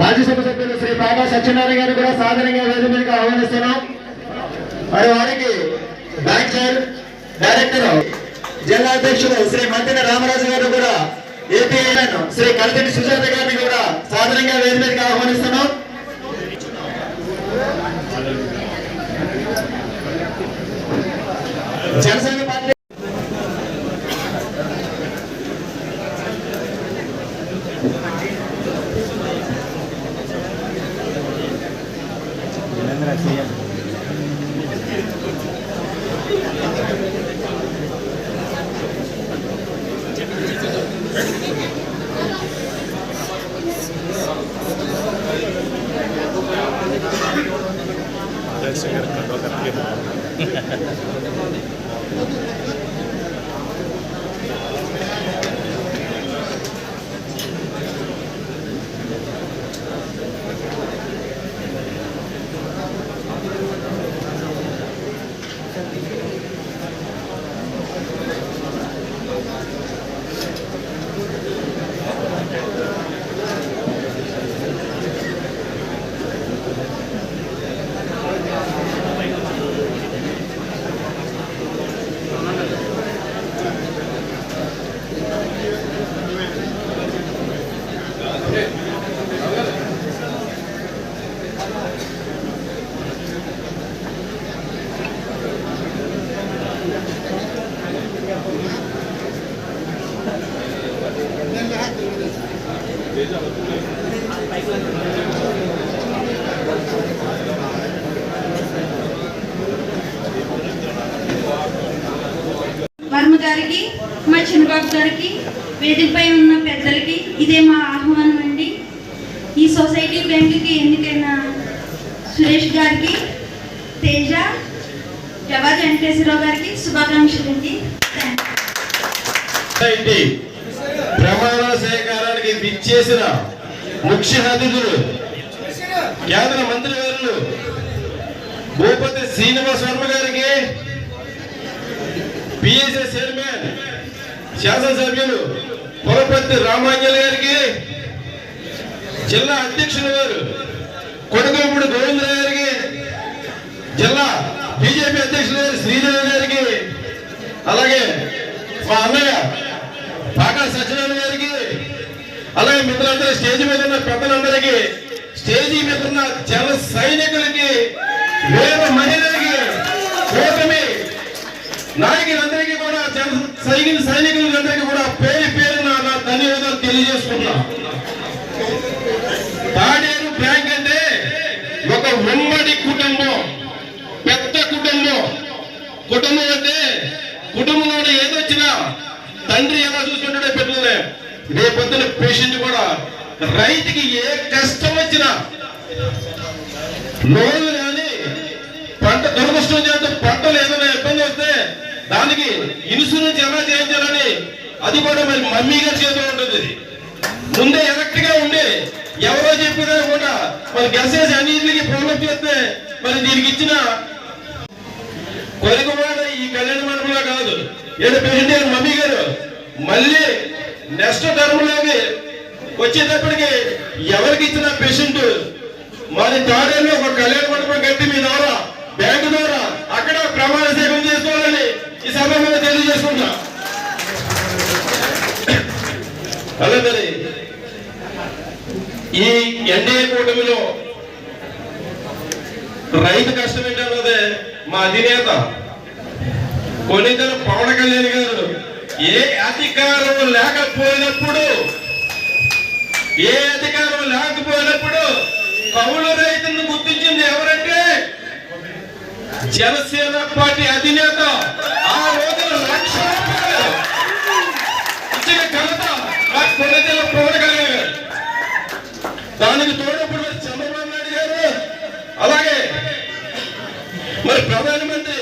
రాజ్యసభ సభ్యులు శ్రీ బాబా సత్యనారాయణ గారు కూడా సాధారణంగా వేదిక మీదకి ఆహ్వానిస్తున్నాం. మరి వారికి బ్యాంక్ చైర్ డైరెక్టర్ జిల్లా అధ్యక్షుడు శ్రీ మంతిన రామరాజు గారు కూడా ఏపీఎన్ శ్రీ కలతిని సుజాత గారిని కూడా సాధారణంగా వేద మీదకి ఆహ్వానిస్తున్నాం. జనసేన పార్టీ వర్మ గారికి మా చిన్నబాబు గారికి వేదికపై ఉన్న పెద్దలకి ఇదే మా ఆహ్వానం అండి ఈ సొసైటీ బ్యాంకుకి ఎన్నికైన సురేష్ గారికి తేజ జవాద్ వెంకటేశ్వరరావు గారికి శుభాకాంక్షలు అండి. ప్రమాణ విచ్చేసిన ముఖ్య అతిథులు కేంద్ర మంత్రి గారు భూపతి శ్రీనివాస్ వర్మ గారికి పిఎస్ఎస్ చైర్మన్ శాసనసభ్యులు పులపర్తి రామాంజల్ గారికి జిల్లా అధ్యక్షులు గారు కొడుకులపూడి గోవిందరావు గారికి. జిల్లా బీజేపీ అధ్యక్షులు గారు శ్రీదేవి గారికి. అలాగే మా అన్నయ్య పాకా సత్యనారాయణ గారికి. అలాగే మిత్రులందరూ స్టేజ్ మీద ఉన్న పెద్దలందరికీ స్టేజీ మీద ఉన్న జన సైనికులకి వేద మహిళలకి కూటమి నాయకులందరికీ కూడా జన సైనిక సైనికులందరికీ కూడా పేరు పేరు నా ధన్యవాదాలు తెలియజేసుకున్నా పాడేరు బ్యాంక్ అంటే ఒక ఉమ్మడి కుటుంబం పెద్ద కుటుంబం. కుటుంబం అంటే కుటుంబంలో ఏదొచ్చినా తండ్రి ఎలా చూసుకుంటాడో పెట్టలే రేపొద్దున పేషెంట్ కూడా రైతుకి ఏ కష్టం వచ్చినా లోన్లు కానీ పంట దురదృష్టం చేత పంటలు ఏదైనా ఇబ్బంది వస్తే దానికి ఇన్సూరెన్స్ ఎలా చేయించాలని అది కూడా మరి మమ్మీ గారి చేతిలో ఉంటుంది. ముందే ఎలక్ట్గా ఎవరో చెప్పినా కూడా మరి గెసేసి అన్నింటికి ప్రాబ్లం చేస్తే మరి దీనికి ఇచ్చిన కొలికవాడ ఈ కళ్యాణ మండపంలో కాదు. ఏడు ప్రెసిడెంట్ గారు మమ్మీ గారు మళ్ళీ నెక్స్ట్ టర్మ్లోకి వచ్చేటప్పటికి ఎవరికి ఇచ్చిన పేషెంట్? మరి తాడేలో ఒక కళ్యాణ మండపం కట్టి మీ ద్వారా బ్యాంకు ద్వారా అక్కడ ప్రమాణ సేవం చేసుకోవాలని ఈ సభ మీద తెలియజేసుకుంటా అలా ఈ ఎన్డీఏ కూటమిలో రైతు కష్టం ఏంటన్నదే మా అధినేత కొన్నిద్దరు పవన్ కళ్యాణ్ గారు ఏ అధికారం లేకపోయినప్పుడు ఏ అధికారం లేకపోయినప్పుడు కౌలు రైతులను గుర్తించింది ఎవరంటే జనసేన పార్టీ అధినేత ఆ రోజున లక్ష ఇచ్చిన ఘనత మా కొన్నిద్దరు పవన్ కళ్యాణ్ దానికి తోడప్పుడు చంద్రబాబు నాయుడు గారు. అలాగే మరి ప్రధానమంత్రి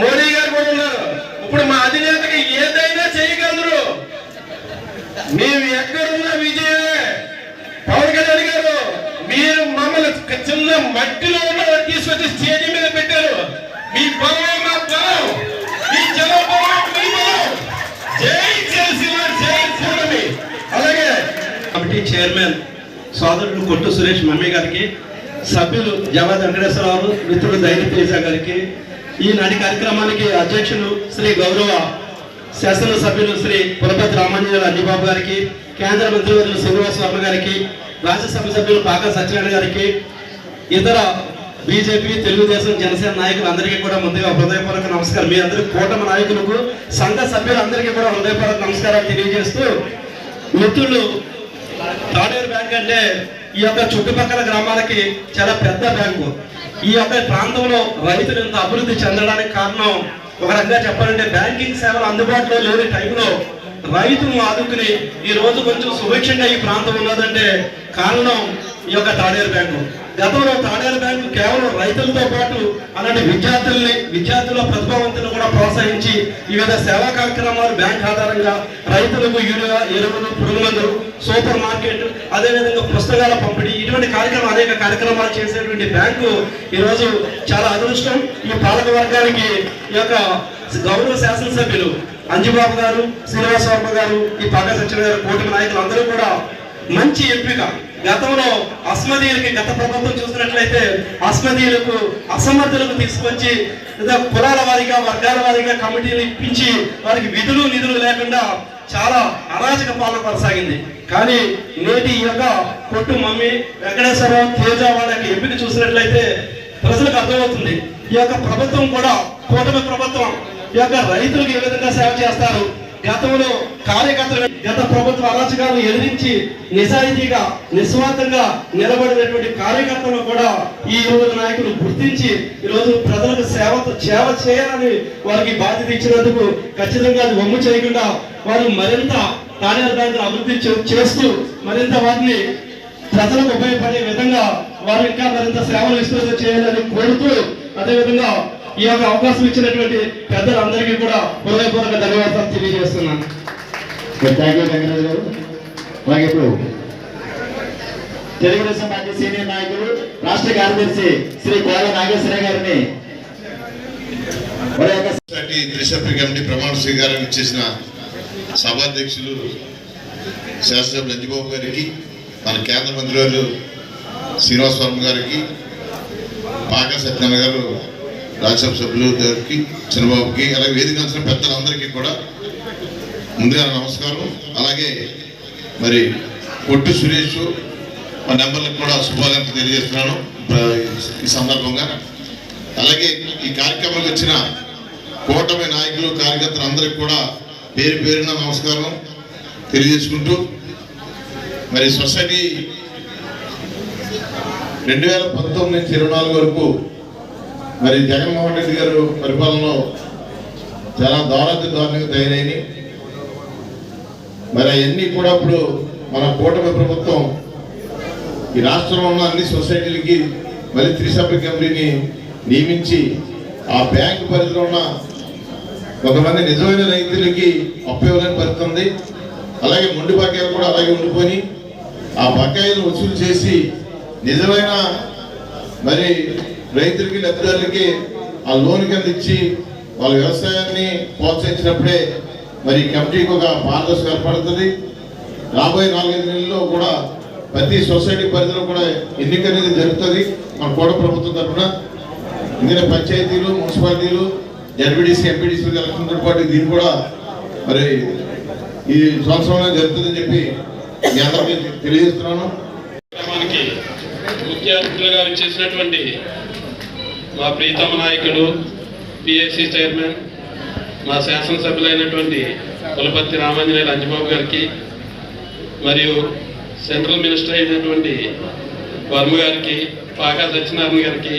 మోడీ గారు కూడా ఉన్నారు. ఇప్పుడు మా అధినేతకి ఏదైనా చేయగలరు. మేము ఎక్కడున్నా విజయమే. పవన్ కళ్యాణ్ గారు మీరు మమ్మల్ని చిన్న మట్టిలో ఉన్న తీసుకొచ్చి స్టేజ్ మీద పెట్టారు. మీ బలం మా బలం. మీ జన బలం మీ బలం. జై జై అలాగే కమిటీ చైర్మన్ సోదరుడు కొట్టు సురేష్ మమ్మీ గారికి సభ్యులు జవాద్ వెంకటేశ్వరరావు మిత్రుడు ధైర్య తేజ గారికి ఈనాటి కార్యక్రమానికి అధ్యక్షులు శ్రీ గౌరవ శాసనసభ్యులు శ్రీ పురపతి రామాంజనేయులు అన్నిబాబు గారికి కేంద్ర మంత్రివర్యులు శ్రీనివాస్ వర్మ గారికి రాజ్యసభ సభ్యులు పాక సత్యనారాయణ గారికి ఇతర బీజేపీ తెలుగుదేశం జనసేన నాయకులందరికీ కూడా ముందుగా హృదయపూర్వక నమస్కారం. మీ అందరి కూటమి నాయకులకు సంఘ సభ్యులందరికీ కూడా హృదయపూర్వక నమస్కారాలు తెలియజేస్తూ మిత్రులు తాడేరు బ్యాంక్ అంటే ఈ యొక్క చుట్టుపక్కల గ్రామాలకి చాలా పెద్ద బ్యాంకు. ఈ యొక్క ప్రాంతంలో రైతులు ఇంత అభివృద్ధి చెందడానికి కారణం ఒక రకంగా చెప్పాలంటే బ్యాంకింగ్ సేవలు అందుబాటులో లేని టైంలో రైతును ఆదుకుని ఈ రోజు కొంచెం సుభిక్షంగా ఈ ప్రాంతం ఉన్నదంటే కారణం ఈ యొక్క తాడేరు బ్యాంకు. గతంలో తాడేల బ్యాంకు కేవలం రైతులతో పాటు అలాంటి విద్యార్థుల్ని విద్యార్థుల ప్రతిభావంతులను కూడా ప్రోత్సహించి వివిధ సేవా కార్యక్రమాలు బ్యాంక్ ఆధారంగా రైతులకు యూరియా ఎరువులు పురుగు మందులు సూపర్ మార్కెట్ అదేవిధంగా పుస్తకాల పంపిణీ ఇటువంటి కార్యక్రమం అనేక కార్యక్రమాలు చేసేటువంటి బ్యాంకు ఈరోజు చాలా అదృష్టం. ఈ పాలక వర్గానికి ఈ యొక్క గౌరవ శాసనసభ్యులు అంజుబాబు గారు శ్రీనివాస వర్మ గారు ఈ పాక సత్యం గారు కూటమి నాయకులు అందరూ కూడా మంచి ఎంపిక. గతంలో అస్మదీయులకి గత ప్రభుత్వం చూసినట్లయితే అస్మదీయులకు అసమర్థులకు తీసుకొచ్చి లేదా కులాల వారిగా వర్గాల వారిగా కమిటీలు ఇప్పించి వారికి విధులు నిధులు లేకుండా చాలా అరాజక పాలన కొనసాగింది. కానీ నేటి ఈ యొక్క కొట్టు మమ్మీ వెంకటేశ్వరరావు తేజ వాళ్ళకి ఎంపిక చూసినట్లయితే ప్రజలకు అర్థమవుతుంది. ఈ యొక్క ప్రభుత్వం కూడా కూటమి ప్రభుత్వం ఈ యొక్క రైతులకు ఏ విధంగా సేవ చేస్తారు? గతంలో కార్యకర్తలు గత ప్రభుత్వ అరాచకాలను ఎదిరించి నిజాయితీగా నిస్వార్థంగా నిలబడినటువంటి కార్యకర్తలు కూడా ఈ రోజు నాయకులు గుర్తించి ఈ రోజు ప్రజలకు సేవ సేవ చేయాలని వారికి బాధ్యత ఇచ్చినందుకు ఖచ్చితంగా అది వమ్ము చేయకుండా వారు మరింత తానేరు అభివృద్ధి చేస్తూ మరింత వాటిని ప్రజలకు ఉపయోగపడే విధంగా వారు ఇంకా మరింత సేవలు ఇస్తూ చేయాలని కోరుతూ అదేవిధంగా ఈ యొక్క అవకాశం ఇచ్చినటువంటి పెద్దలందరికీ కూడా హృదయపూర్వక ధన్యవాదాలు తెలియజేస్తున్నాను. థ్యాంక్ యూ వెంకటరాజు గారు. అలాగే ఇప్పుడు తెలుగుదేశం పార్టీ సీనియర్ నాయకులు రాష్ట్ర కార్యదర్శి శ్రీ కోల నాగేశ్వర గారిని త్రిసభ్య కమిటీ ప్రమాణ స్వీకారం చేసిన సభాధ్యక్షులు శాసనసభ్యులు అంజిబాబు గారికి మన కేంద్ర మంత్రివారు శ్రీనివాస్ వర్మ గారికి పాక సత్యనారాయణ గారు రాజ్యసభ సభ్యులు గారికి చంద్రబాబుకి అలాగే వేదిక వచ్చిన పెద్దలందరికీ కూడా ముందుగా నమస్కారం. అలాగే మరి కొట్టు సురేష్ మా నెంబర్లకు కూడా శుభాకాంక్షలు తెలియజేస్తున్నాను ఈ సందర్భంగా. అలాగే ఈ కార్యక్రమానికి వచ్చిన కూటమి నాయకులు కార్యకర్తలు అందరికి కూడా పేరు పేరున నమస్కారం తెలియజేసుకుంటూ. మరి సొసైటీ రెండు వేల పంతొమ్మిది నుంచి ఇరవై నాలుగు వరకు మరి జగన్మోహన్ రెడ్డి గారు పరిపాలనలో చాలా దారుణాతి దారుణంగా తయారైనవి మరి అవన్నీ కూడా ఇప్పుడు మన కూటమి ప్రభుత్వం ఈ రాష్ట్రంలో ఉన్న అన్ని సొసైటీలకి మళ్ళీ త్రిసభ్య కంపెనీని నియమించి ఆ బ్యాంకు పరిధిలో ఉన్న కొంతమంది నిజమైన రైతులకి అప్పు ఇవ్వాలని పరిస్థితి అలాగే మొండి బకాయిలు కూడా అలాగే ఉండిపోయి ఆ బకాయిలు వసూలు చేసి నిజమైన మరి రైతులకి లబ్ధిదారులకి ఆ లోన్ కింద ఇచ్చి వాళ్ళ వ్యవసాయాన్ని ప్రోత్సహించినప్పుడే మరి ఈ కమిటీకి ఒక పారదర్శకం ఏర్పడుతుంది. రాబోయే నాలుగైదు నెలల్లో కూడా ప్రతి సొసైటీ పరిధిలో కూడా ఎన్నిక అనేది జరుగుతుంది మన కోట ప్రభుత్వం తరఫున. ఇందులో పంచాయతీలు మున్సిపాలిటీలు జడ్పీటీసీ ఎంపీటీసీ ఎలక్షన్తో పాటు దీన్ని కూడా మరి ఈ సంవత్సరంలో జరుగుతుందని చెప్పి మీ అందరికీ తెలియజేస్తున్నాను. కార్యక్రమానికి ముఖ్య చేసినటువంటి మా ప్రీతమ నాయకుడు పిఎస్సి చైర్మన్ మా శాసనసభ్యులైనటువంటి కులపతి రామాంజనేయులు అంజబాబు గారికి మరియు సెంట్రల్ మినిస్టర్ అయినటువంటి వర్మ గారికి పాకా సత్యనారాయణ గారికి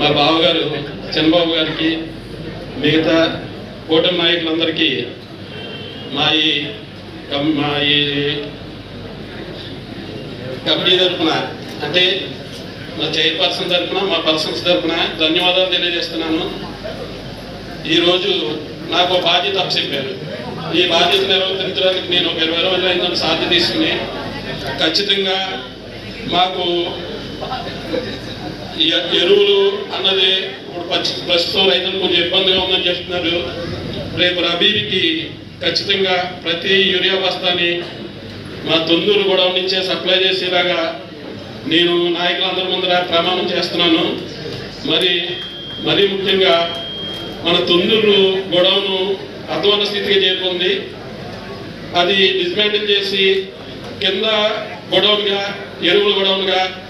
మా బావగారు చంద్రబాబు గారికి మిగతా కూటమి నాయకులందరికీ మా ఈ మా ఈ కమిటీ తరఫున అంటే మా చైర్పర్సన్ తరఫున మా పర్సన్స్ తరఫున ధన్యవాదాలు తెలియజేస్తున్నాను. ఈరోజు నాకు ఒక బాధ్యత అప్పచెప్పారు. ఈ బాధ్యత నిర్వర్తించడానికి నేను ఒక ఇరవై రోజులు అయిందని సాధ్య తీసుకుని. ఖచ్చితంగా మాకు ఈ ఎరువులు అన్నది ఇప్పుడు పచ్చి- ప్రస్తుతం రైతులు కొంచెం ఇబ్బందిగా ఉందని చెప్తున్నారు. రేపు రబీకి ఖచ్చితంగా ప్రతి యూరియా బస్తాని మా తొందూరు గొడవ నుంచే సప్లై చేసేలాగా నేను నాయకులందరి ముందర ప్రమాణం చేస్తున్నాను. మరి మరీ ముఖ్యంగా మన తొందూరు గొడవను అధ్వాన స్థితికి చేరుకుంది. అది డిస్మాంటిల్ చేసి కింద గొడవన్గా ఎరువుల గొడవన్గా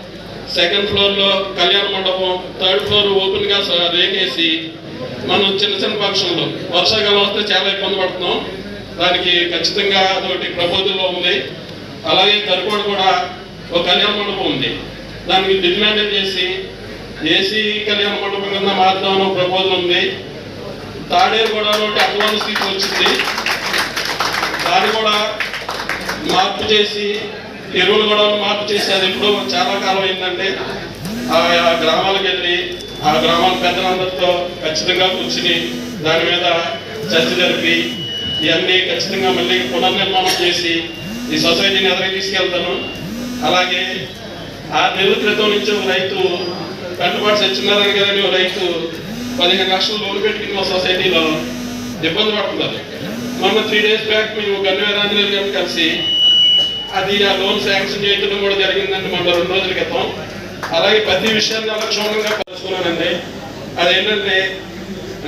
సెకండ్ ఫ్లోర్లో కళ్యాణ మండపం థర్డ్ ఫ్లోర్ ఓపెన్గా స- రేకేసి మనం చిన్న చిన్న ఫంక్షన్లు. వర్షాకాలం వస్తే చాలా ఇబ్బంది పడుతున్నాం. దానికి ఖచ్చితంగా అదొకటి ప్రబోధంలో ఉంది. అలాగే కరుకోడు కూడా ఒక కళ్యాణ మండపం ఉంది. దానికి డిమాండ్ చేసి? ఏసీ కళ్యాణ మండపం కింద మార్చామని ప్రపోజల్ ఉంది. తాడేరు కూడా ఒకటి స్థితి వచ్చింది. దాన్ని కూడా మార్పు చేసి ఎరువులు కూడా మార్పు చేసి అది ఎప్పుడో చాలా కాలం అయిందంటే ఆ గ్రామాలకు వెళ్ళి ఆ గ్రామాల పెద్దలందరితో ఖచ్చితంగా కూర్చుని దాని మీద చర్చ జరిపి ఇవన్నీ ఖచ్చితంగా మళ్ళీ పునర్నిర్మాణం చేసి ఈ సొసైటీని ఎదరికి తీసుకెళ్తాను. అలాగే ఆ నెలల క్రితం నుంచి ఒక రైతు కట్టుబాటు సత్యనారాయణ గారని ఒక రైతు పదిహేను లక్షలు లోన్ పెట్టుకుని మా సొసైటీలో ఇబ్బంది పడుతున్నారు. మొన్న త్రీ డేస్ బ్యాక్ మేము గన్వీరాంజనేయులు గారిని కలిసి అది ఆ లోన్ శాంక్షన్ చేయడం కూడా జరిగిందండి మొన్న రెండు రోజుల క్రితం. అలాగే ప్రతి విషయాన్ని అలా క్షుణ్ణంగా కలుసుకున్నానండి అదేంటంటే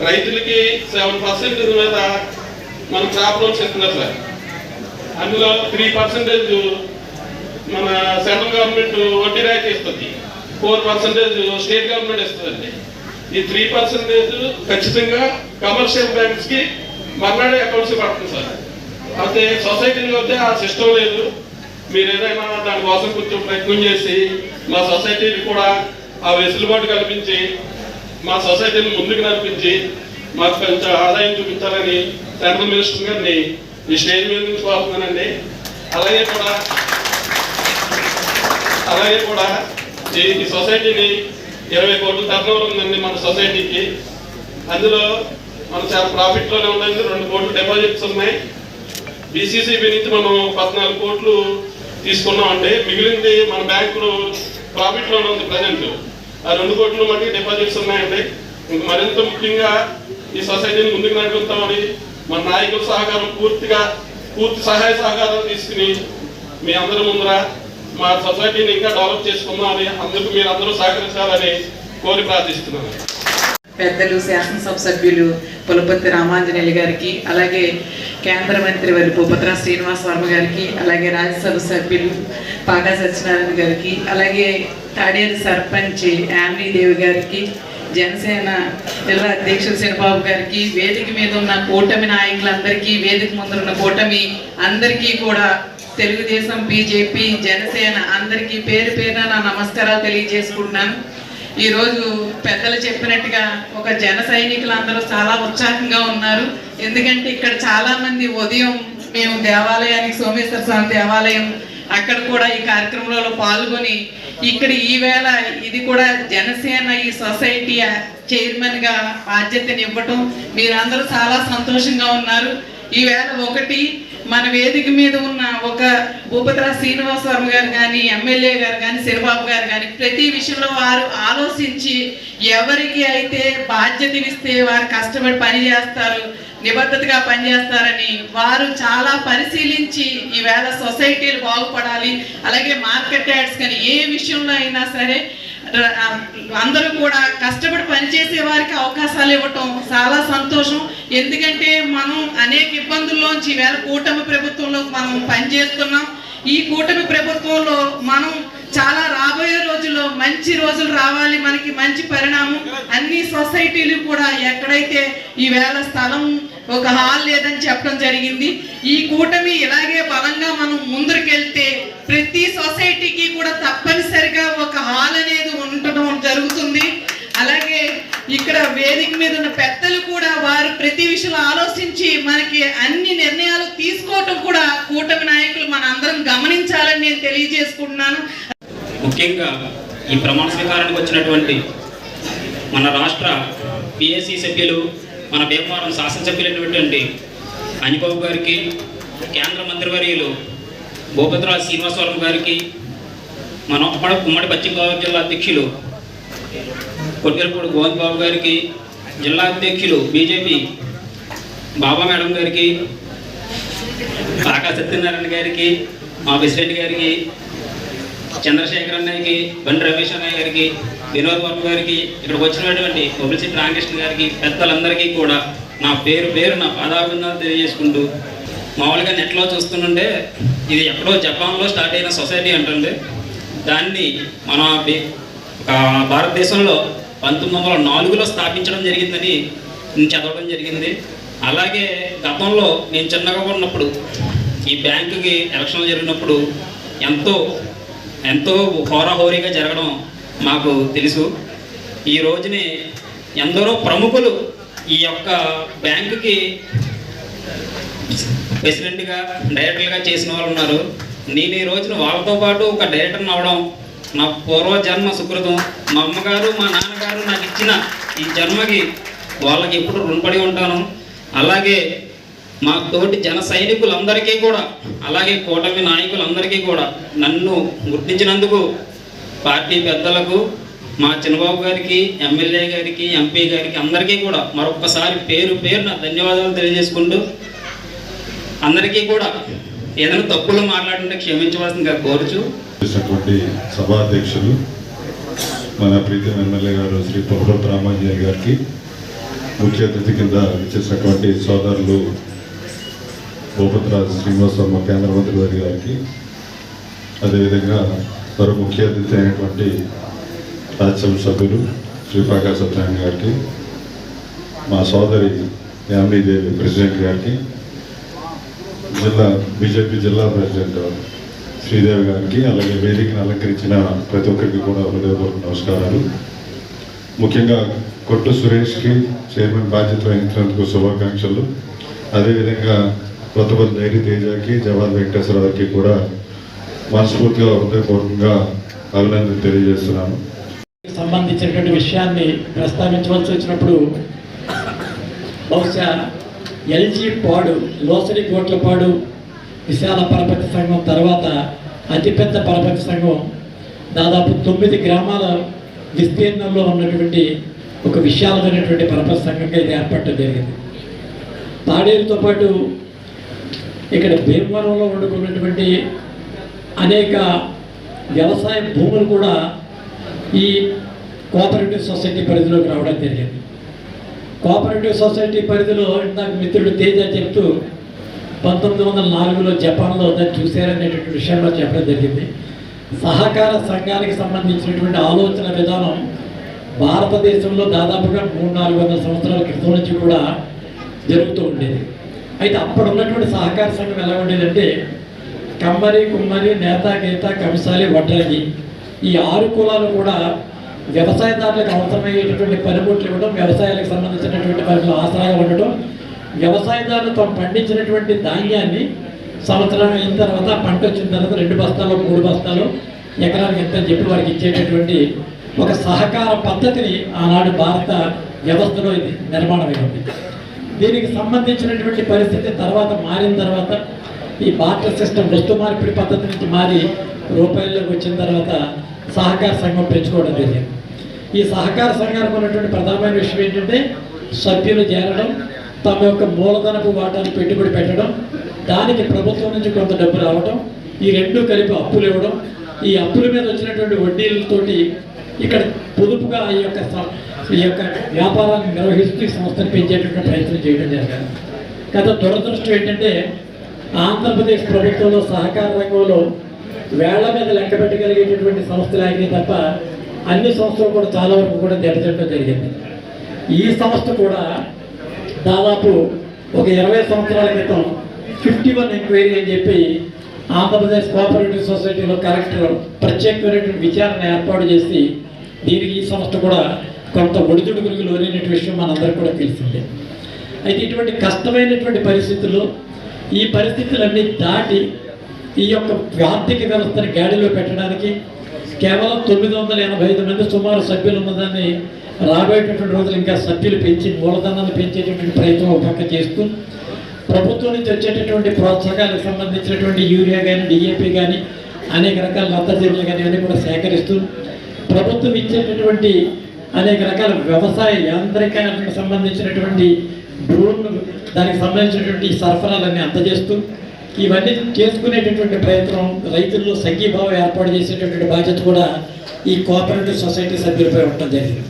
రైతులకి సెవెన్ పర్సెంట్ మీద మనం క్రాప్ లోన్స్ ఇస్తున్నారు సార్. అందులో త్రీ పర్సెంటేజ్ మన సెంట్రల్ గవర్నమెంట్ వడ్డీ రాయితీ ఇస్తుంది. ఫోర్ పర్సెంటేజ్ స్టేట్ గవర్నమెంట్ ఇస్తుందండి. ఈ త్రీ పర్సెంటేజ్ ఖచ్చితంగా కమర్షియల్ బ్యాంక్స్కి మర్నాడే అకౌంట్స్ పడుతుంది సార్. అయితే సొసైటీలో అయితే ఆ సిస్టమ్ లేదు. మీరు ఏదైనా దానికోసం కొంచెం ప్రయత్నం చేసి మా సొసైటీకి కూడా ఆ వెసులుబాటు కల్పించి మా సొసైటీని ముందుకు నడిపించి మాకు కొంచెం ఆదాయం చూపించాలని సెంట్రల్ మినిస్టర్ గారిని ఈ స్టేజ్ మీద నుంచి కోరుతున్నానండి. అలాగే కూడా అలాగే కూడా ఈ ఈ సొసైటీని ఇరవై కోట్ల టర్నోవర్ ఉందండి మన సొసైటీకి. అందులో మనం చాలా ప్రాఫిట్లోనే ఉందండి రెండు కోట్లు డిపాజిట్స్ ఉన్నాయి. బీసీసీబీ నుంచి మనం పద్నాలుగు కోట్లు తీసుకున్నామండి. మిగిలింది మన బ్యాంకులో ప్రాఫిట్లోనే ఉంది ప్రజెంట్. ఆ రెండు కోట్లు మటుకు డిపాజిట్స్ ఉన్నాయండి. ఇంక మరింత ముఖ్యంగా ఈ సొసైటీని ముందుకు నడుపుతామని మన నాయకుల సహకారం పూర్తిగా పూర్తి సహాయ సహకారాలు తీసుకుని మీ అందరి ముందర మా సొసైటీని ఇంకా డెవలప్ చేసుకుందామని అందుకు మీరు అందరూ సహకరించాలని కోరి ప్రార్థిస్తున్నాను. పెద్దలు శాసనసభ సభ్యులు పులపతి రామాంజనేయులు గారికి అలాగే కేంద్ర మంత్రి వారి భూపత్ర శ్రీనివాస్ వర్మ గారికి అలాగే రాజ్యసభ సభ్యులు పాగా సత్యనారాయణ గారికి అలాగే తాడేరు సర్పంచ్ యామినీదేవి గారికి జనసేన జిల్లా అధ్యక్షులు శనిబాబు గారికి వేదిక మీద ఉన్న కూటమి నాయకులందరికీ వేదిక ముందున్న కూటమి అందరికీ కూడా తెలుగుదేశం బీజేపీ జనసేన అందరికీ పేరు పేరున నా నమస్కారాలు తెలియజేసుకుంటున్నాను. ఈరోజు పెద్దలు చెప్పినట్టుగా ఒక జన సైనికులు అందరూ చాలా ఉత్సాహంగా ఉన్నారు. ఎందుకంటే ఇక్కడ చాలామంది ఉదయం మేము దేవాలయానికి సోమేశ్వర స్వామి దేవాలయం అక్కడ కూడా ఈ కార్యక్రమంలో పాల్గొని ఇక్కడ ఈవేళ ఇది కూడా జనసేన ఈ సొసైటీ చైర్మన్గా బాధ్యతనివ్వటం బాధ్యతని ఇవ్వటం మీరందరూ చాలా సంతోషంగా ఉన్నారు. ఈవేళ ఒకటి మన వేదిక మీద ఉన్న ఒక భూపతిరా శ్రీనివాసవరం గారు కానీ ఎమ్మెల్యే గారు కానీ శివబాబు గారు కానీ ప్రతి విషయంలో వారు ఆలోచించి ఎవరికి అయితే బాధ్యత ఇస్తే వారు కష్టపడి పని చేస్తారు నిబద్ధతగా పనిచేస్తారని వారు చాలా పరిశీలించి ఈవేళ సొసైటీలు బాగుపడాలి అలాగే మార్కెట్ యాడ్స్ కానీ ఏ విషయంలో అయినా సరే అందరూ కూడా కష్టపడి పనిచేసే వారికి అవకాశాలు ఇవ్వటం చాలా సంతోషం. ఎందుకంటే మనం అనేక ఇబ్బందుల్లోంచి వేళ కూటమి ప్రభుత్వంలో మనం పనిచేస్తున్నాం. ఈ కూటమి ప్రభుత్వంలో మనం చాలా రాబోయే రోజుల్లో మంచి రోజులు రావాలి మనకి మంచి పరిణామం. అన్ని సొసైటీలు కూడా ఎక్కడైతే ఈవేళ స్థలం ఒక హాల్ లేదని చెప్పడం జరిగింది. ఈ కూటమి ఇలాగే బలంగా మనం ముందరికెళ్తే ప్రతి సొసైటీకి కూడా తప్పనిసరిగా ఒక హాల్ అనేది ఉండటం జరుగుతుంది. అలాగే ఇక్కడ వేదిక మీద ఉన్న పెద్దలు కూడా వారు ప్రతి విషయంలో ఆలోచించి మనకి అన్ని నిర్ణయాలు తీసుకోవటం కూడా కూటమి నాయకులు మన అందరం గమనించాలని నేను తెలియజేసుకుంటున్నాను. ముఖ్యంగా ఈ ప్రమాణ స్వీకారానికి వచ్చినటువంటి మన రాష్ట్ర పిఎస్సి సభ్యులు మన భీమవరం శాసనసభ్యులైనటువంటి అంజబాబు గారికి కేంద్ర మంత్రివర్యులు భూపతిరాజు శ్రీనివాసవరం గారికి మన ఉమ్మడి ఉమ్మడి పశ్చిమ గోదావరి జిల్లా అధ్యక్షులు కొట్టిరపూడి గోవింద్ బాబు గారికి జిల్లా అధ్యక్షులు బీజేపీ బాబా మేడం గారికి కాకా సత్యనారాయణ గారికి మా ప్రెసిడెంట్ గారికి చంద్రశేఖర్ అన్నయ్యకి బండి రమేష్ అన్నయ్య గారికి వినోద్ వర్మ గారికి ఇక్కడికి వచ్చినటువంటి పబ్లిసిటీ రామకృష్ణ గారికి పెద్దలందరికీ కూడా నా పేరు పేరు నా పాదాభిందాలు తెలియజేసుకుంటూ మామూలుగా నెట్లో చూస్తుంటే ఇది ఎక్కడో జపాన్లో స్టార్ట్ అయిన సొసైటీ అంటుంది. దాన్ని మన భారతదేశంలో పంతొమ్మిది వందల నాలుగులో స్థాపించడం జరిగిందని నేను చదవడం జరిగింది. అలాగే గతంలో నేను చిన్నగా ఉన్నప్పుడు ఈ బ్యాంకుకి ఎలక్షన్లు జరిగినప్పుడు ఎంతో ఎంతో హోరాహోరీగా జరగడం మాకు తెలుసు. ఈ రోజుని ఎందరో ప్రముఖులు ఈ యొక్క బ్యాంకుకి ప్రెసిడెంట్గా డైరెక్టర్గా చేసిన వాళ్ళు ఉన్నారు. నేను ఈ రోజున వాళ్ళతో పాటు ఒక డైరెక్టర్ని అవడం నా పూర్వజన్మ సుకృతం. మా అమ్మగారు మా నాన్నగారు నాకు ఇచ్చిన ఈ జన్మకి వాళ్ళకి ఎప్పుడు రుణపడి ఉంటాను. అలాగే మా తోటి జన సైనికులందరికీ కూడా అలాగే కూటమి నాయకులందరికీ కూడా నన్ను గుర్తించినందుకు పార్టీ పెద్దలకు మా చిన్నబాబు గారికి ఎమ్మెల్యే గారికి ఎంపీ గారికి అందరికీ కూడా మరొకసారి పేరు పేరున ధన్యవాదాలు తెలియజేసుకుంటూ అందరికీ కూడా ఏదైనా తప్పులు మాట్లాడుంటే క్షమించవలసిందిగా కోరుచు చేసినటువంటి సభాధ్యక్షులు మన ప్రీతం ఎమ్మెల్యే గారు శ్రీ పొగడోత్ రామాంజనేయ గారికి ముఖ్య అతిథి కింద ఇచ్చేసినటువంటి సోదరులు భూపతిరాజు శ్రీనివాసమ్మ కేంద్ర మంత్రి గారి గారికి అదేవిధంగా మరో ముఖ్య అతిథి అయినటువంటి రాజ్యసభ సభ్యులు శ్రీ ప్రకాశ్ సత్యనారాయణ గారికి మా సోదరి యామినీదేవి ప్రెసిడెంట్ గారికి జిల్లా బీజేపీ జిల్లా ప్రెసిడెంట్ గారు శ్రీదేవి గారికి అలాగే వేదికను అలంకరించిన ప్రతి ఒక్కరికి కూడా హృదయపూర్వక నమస్కారాలు. ముఖ్యంగా కొట్టు సురేష్కి చైర్మన్ బాధ్యత వహించినందుకు శుభాకాంక్షలు. అదేవిధంగా కొత్తపల్లి డైరీ తేజకి జవాన్ వెంకటేశ్వరరావుకి కూడా మనస్ఫూర్తిగా హృదయపూర్వకంగా అభినందన తెలియజేస్తున్నాను. సంబంధించినటువంటి విషయాన్ని ప్రస్తావించవలసి వచ్చినప్పుడు బహుశా ఎల్జీ పాడు లోసరి గోట్లపాడు విశాల పరపతి సంఘం తర్వాత అతిపెద్ద పరపతి సంఘం దాదాపు తొమ్మిది గ్రామాల విస్తీర్ణంలో ఉన్నటువంటి ఒక విశాలమైనటువంటి పరపతి సంఘంగా ఇది ఏర్పడటం జరిగింది. తాడేరుతో పాటు ఇక్కడ భీమవరంలో వండుకున్నటువంటి అనేక వ్యవసాయ భూములు కూడా ఈ కోఆపరేటివ్ సొసైటీ పరిధిలోకి రావడం జరిగింది. కోఆపరేటివ్ సొసైటీ పరిధిలో ఇందాక మిత్రుడు తేజ చెప్తూ పంతొమ్మిది వందల నాలుగులో జపాన్లో దాన్ని చూశారనేటువంటి విషయంలో చెప్పడం జరిగింది. సహకార సంఘానికి సంబంధించినటువంటి ఆలోచన విధానం భారతదేశంలో దాదాపుగా మూడు నాలుగు వందల సంవత్సరాల క్రితం నుంచి కూడా జరుగుతూ ఉండేది. అయితే అప్పుడు ఉన్నటువంటి సహకార సంఘం ఎలా ఉండేదంటే కమ్మరి కుమ్మరి నేత గీత కంసాలి వడ్రాగి ఈ ఆరు కులాలు కూడా వ్యవసాయదారులకు అవసరమయ్యేటటువంటి పనిముట్లు ఇవ్వడం వ్యవసాయాలకు సంబంధించినటువంటి వారికి ఆసరాగా ఉండటం వ్యవసాయదారులు తాము పండించినటువంటి ధాన్యాన్ని సంవత్సరం అయిన తర్వాత పంట వచ్చిన తర్వాత రెండు బస్తాలు మూడు బస్తాలు ఎకరానికి ఎంత అని చెప్పి వారికి ఇచ్చేటటువంటి ఒక సహకార పద్ధతిని ఆనాడు భారత వ్యవస్థలో ఇది నిర్మాణమైంది. దీనికి సంబంధించినటువంటి పరిస్థితి తర్వాత మారిన తర్వాత ఈ బార్టర్ సిస్టమ్ వస్తు మార్పిడి పద్ధతి నుంచి మారి రూపాయల్లోకి వచ్చిన తర్వాత సహకార సంఘం పెంచుకోవడం జరిగింది. ఈ సహకార సంఘానికి ఉన్నటువంటి ప్రధానమైన విషయం ఏంటంటే సభ్యులు చేరడం తమ యొక్క మూలధనపు వాటాన్ని పెట్టుబడి పెట్టడం దానికి ప్రభుత్వం నుంచి కొంత డబ్బు రావడం ఈ రెండు కలిపి అప్పులు ఇవ్వడం ఈ అప్పుల మీద వచ్చినటువంటి వడ్డీలతోటి ఇక్కడ పొదుపుగా ఈ యొక్క ఈ యొక్క వ్యాపారాన్ని నిర్వహిస్తూ ఈ సంస్థను పెంచేటటువంటి ప్రయత్నం చేయడం జరిగింది. గత దురదృష్టం ఏంటంటే ఆంధ్రప్రదేశ్ ప్రభుత్వంలో సహకార రంగంలో వేళ్ళ మీద లెక్క పెట్టగలిగేటటువంటి సంస్థలు ఆగినాయి తప్ప అన్ని సంస్థలు కూడా చాలా వరకు కూడా దెబ్బతింటడం జరిగింది. ఈ సంస్థ కూడా దాదాపు ఒక ఇరవై సంవత్సరాల క్రితం ఫిఫ్టీ వన్ ఎంక్వైరీ అని చెప్పి ఆంధ్రప్రదేశ్ కోఆపరేటివ్ సొసైటీలో కలెక్టర్ ప్రత్యేకమైనటువంటి విచారణ ఏర్పాటు చేసి దీనికి ఈ సంస్థ కూడా కొంత ఒడిదుడుకులకు లోనైనటువంటి విషయం మనందరికీ కూడా తెలిసిందే. అయితే ఇటువంటి కష్టమైనటువంటి పరిస్థితుల్లో ఈ పరిస్థితులన్నీ దాటి ఈ యొక్క ఆర్థిక వ్యవస్థని గాడిలో పెట్టడానికి కేవలం తొమ్మిది వందల ఎనభై ఐదు మంది సుమారు సభ్యులు ఉన్నదాన్ని రాబోయేటటువంటి రోజులు ఇంకా సభ్యులు పెంచి మూలధనాన్ని పెంచేటటువంటి ప్రయత్నం ఒక పక్క చేస్తూ ప్రభుత్వం నుంచి వచ్చేటటువంటి ప్రోత్సాహాలకు సంబంధించినటువంటి యూరియా కానీ డిఏపి కానీ అనేక రకాల నత్తజీవులు కానీ అన్నీ కూడా సేకరిస్తూ ప్రభుత్వం ఇచ్చేటటువంటి అనేక రకాల వ్యవసాయ యాంత్రికాలకు సంబంధించినటువంటి డ్రోన్ దానికి సంబంధించినటువంటి సరఫరాలన్నీ అందజేస్తూ ఇవన్నీ చేసుకునేటటువంటి ప్రయత్నం రైతుల్లో సంఘీభావం ఏర్పాటు చేసేటటువంటి బాధ్యత కూడా ఈ కోఆపరేటివ్ సొసైటీ సభ్యులపై ఉండటం జరిగింది.